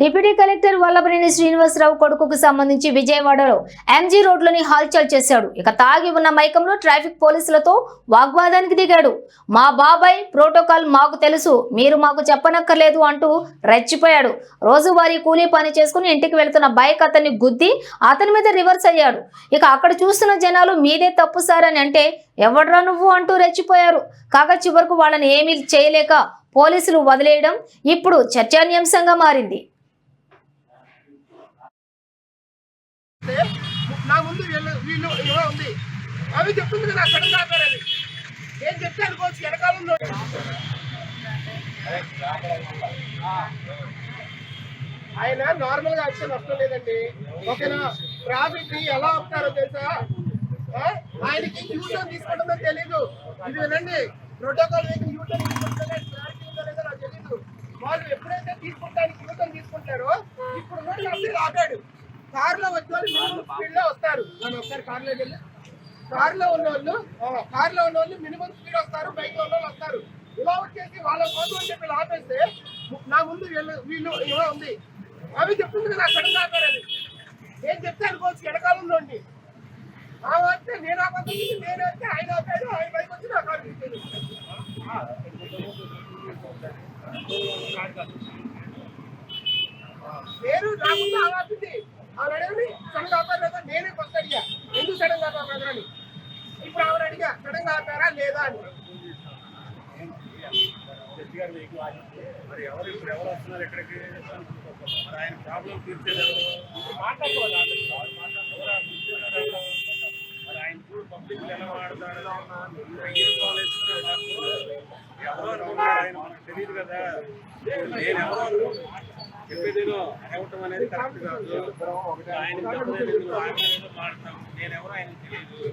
Deputy collector Vallabhaneni Srinivasarao కొడుకుకు సంబంధించి విజయవాడలో ఎంజీ రోడ్లోని హల్చల్ చేశాడు. ఇక తాగి ఉన్న మైకంలో ట్రాఫిక్ పోలీసులతో వాగ్వాదానికి దిగాడు. మా బాబాయ్ ప్రోటోకాల్ మాకు తెలుసు మీరు మాకు చెప్పనక్కర్లేదు అంటూ రెచ్చిపోయాడు. రోజువారీ కూలీ పని చేసుకుని ఇంటికి వెళ్తున్న బైక్ అతన్ని గుద్ది అతని మీద రివర్స్ అయ్యాడు. ఇక అక్కడ చూస్తున్న జనాలు మీదే తప్పు సార్ అని అంటే ఎవడ్రా నువ్వు అంటూ రెచ్చిపోయారు. కాగా చివరకు వాళ్ళని ఏమీ చేయలేక పోలీసులు వదిలేయడం ఇప్పుడు చర్చనీయాంశంగా మారింది అంటే నా ముందు వీళ్ళు వీళ్ళు ఇలా ఉంది. అవి చెప్తుంది కదా సడన్ ఆపారని నేను చెప్తే అనుకోవచ్చు వెనకాలంలో ఆయన నార్మల్గా యాక్షన్ వస్తూ లేదండి. ఓకేనా? ట్రాఫిక్ని ఎలా ఆపుతారో తెలుసా? ఆయనకి యూటర్న్ తీసుకోవడమే తెలీదు. ఇది వినండి. ప్రోటోకాల్ వెహికల్ యూటర్న్ తీసుకుంటే క్లారిటీ ఉందో లేదో నాకు తెలీదు. వాళ్ళు ఎప్పుడైతే తీసుకుంటానికి యూటర్న్ తీసుకుంటారో ఇప్పుడు ఉన్నోడు ఆపాడు. కార్లో వచ్చే వాళ్ళు మినిమం స్పీడ్లో వస్తారు మనం ఒకసారి వెళ్ళి. కార్లో ఉన్న వాళ్ళు కార్లో ఉన్న వాళ్ళు మినిమం స్పీడ్ వస్తారు బైక్లో ఉన్న వాళ్ళు వస్తారు. ఇలా వచ్చేసి వాళ్ళ కోసం అని చెప్పి ఆపేస్తే నా ముందు వీళ్ళు వీళ్ళు ఇలా ఉంది. అవి చెప్తుంది కదా సడన్ ఆపారని. నేను చెప్తే అనుకోవచ్చు ఎడకాలంలో ఉండి ఆ వస్తే నేను ఆపేది నేను వస్తే ఆయన ఆపాడు ఆయన బైక్ వచ్చి నా కారు నేను రాకుండా అలా ఆపింది. ఆవిడ సడన్ ఆపారు లేదా నేనే అని ఇప్పుడు ఆవిడ అడిగా సడన్ ఆపారా లేదా అని? మరి ఎవరు ఇప్పుడు ఎవరు వస్తున్నారు ఇక్కడికి? మరి ఆయన కూడా తెలియదు కదా. నేను ఎవరు? అడగటం అనేది కరెక్ట్ కాదు. ఆయన మాట్లాడతాం నేనెవరో ఆయనకు తెలియదు